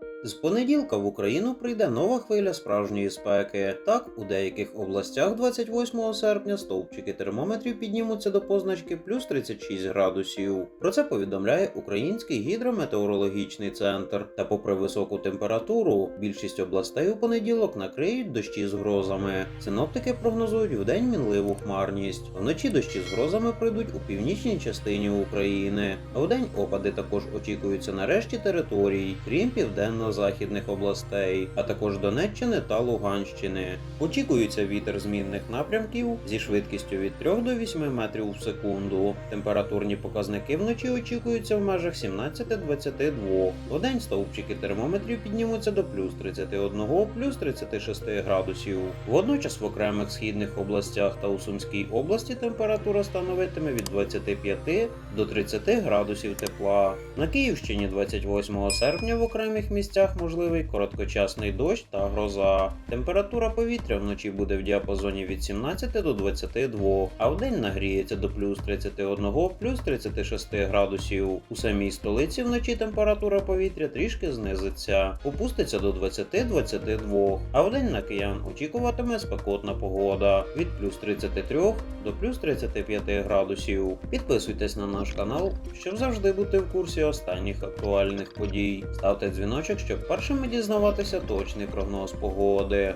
thank you З понеділка в Україну прийде нова хвиля справжньої спеки. Так, у деяких областях 28 серпня стовпчики термометрів піднімуться до позначки плюс 36 градусів. Про це повідомляє Український гідрометеорологічний центр. Та попри високу температуру, більшість областей у понеділок накриють дощі з грозами. Синоптики прогнозують вдень мінливу хмарність. Вночі дощі з грозами прийдуть у північній частині України. А вдень опади також очікуються на решті територій, крім південно-західних областей, а також Донеччини та Луганщини. Очікується вітер змінних напрямків зі швидкістю від 3 до 8 метрів в секунду. Температурні показники вночі очікуються в межах 17-22. Вдень стовпчики термометрів піднімуться до плюс 31, плюс 36 градусів. Водночас в окремих східних областях та у Сумській області температура становитиме від 25 до 30 градусів тепла. На Київщині 28 серпня в окремих місцях можливий короткочасний дощ та гроза. Температура повітря вночі буде в діапазоні від 17 до 22, а вдень нагріється до плюс 31, плюс 36 градусів. У самій столиці вночі температура повітря трішки знизиться, опуститься до 20-22, а вдень на киян очікуватиме спекотна погода від плюс 33 до плюс 35 градусів. Підписуйтесь на наш канал, щоб завжди бути в курсі останніх актуальних подій. Ставте дзвіночок, щоб першими дізнаватися точний прогноз погоди.